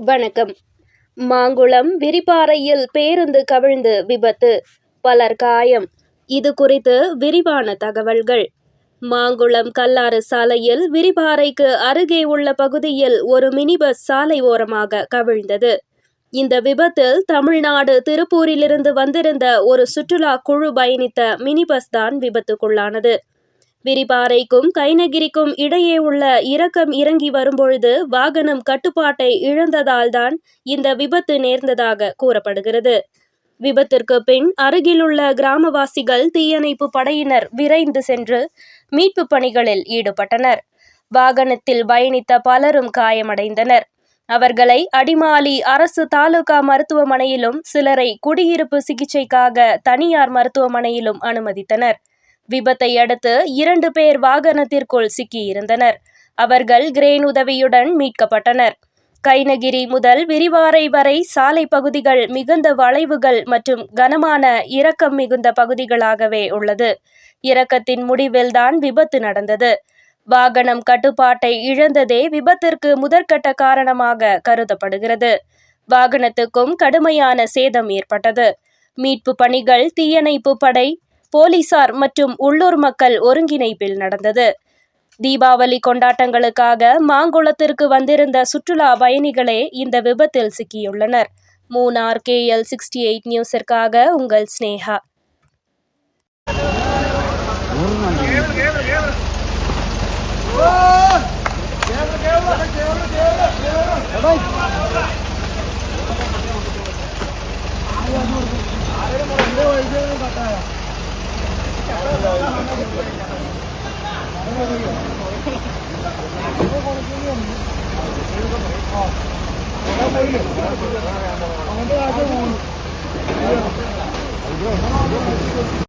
வணக்கம். மாங்குளம் விரிபாறையில் பேருந்து கவிழ்ந்து விபத்து பலர் காயம். இது குறித்து விரிவான தகவல்கள். மாங்குளம் கல்லாறு சாலையில் விரிபாறைக்கு அருகே உள்ள பகுதியில் ஒரு மினி பஸ் சாலை ஓரமாக கவிழ்ந்தது. இந்த விபத்தில் தமிழ்நாடு திருப்பூரிலிருந்து வந்திருந்த ஒரு சுற்றுலா குழு பயணித்த மினி பஸ் தான் விபத்துக்குள்ளானது. விரிபாறைக்கும் கைனகிரிக்கும் இடையே உள்ள இறக்கம் இறங்கி வரும்பொழுது வாகனம் கட்டுப்பாட்டை இழந்ததால்தான் இந்த விபத்து நேர்ந்ததாக கூறப்படுகிறது. விபத்திற்கு பின் அருகிலுள்ள கிராமவாசிகள் தீயணைப்பு படையினர் விரைந்து சென்று மீட்பு பணிகளில் ஈடுபட்டனர். வாகனத்தில் பயணித்த பலரும் காயமடைந்தனர். அவர்களை அடிமாலி அரசு தாலுகா மருத்துவமனையிலும் சிலரை குடியிருப்பு சிகிச்சைக்காக தனியார் மருத்துவமனையிலும் அனுமதித்தனர். விபத்தை அடுத்து இரண்டு பேர் வாகனத்திற்குள் சிக்கியிருந்தனர். அவர்கள் கிரேன் உதவியுடன் மீட்கப்பட்டனர். கைனகிரி முதல் விரிவாரை வரை சாலை பகுதிகள் மிகுந்த வளைவுகள் மற்றும் கனமான இறக்கம் மிகுந்த பகுதிகளாகவே உள்ளது. இறக்கத்தின் முடிவில்தான் விபத்து நடந்தது. வாகனம் கட்டுப்பாட்டை இழந்ததே விபத்திற்கு முதற்கட்ட காரணமாக கருதப்படுகிறது. வாகனத்துக்கும் கடுமையான சேதம் ஏற்பட்டது. மீட்பு பணிகள் தீயணைப்பு படை போலீசார் மற்றும் உள்ளூர் மக்கள் ஒருங்கிணைப்பில் நடந்தது தீபாவளி கொண்டாட்டங்களுக்காக மாங்குளத்திற்கு வந்திருந்த சுற்றுலா பயணிகளே இந்த விபத்தில் சிக்கியுள்ளனர் மூணார் கேஎல் சிக்ஸ்டி எயிட் நியூஸிற்காக உங்கள் ஸ்னேகா ¡Ay, ay, ay! 那都有，那都有，哈哈。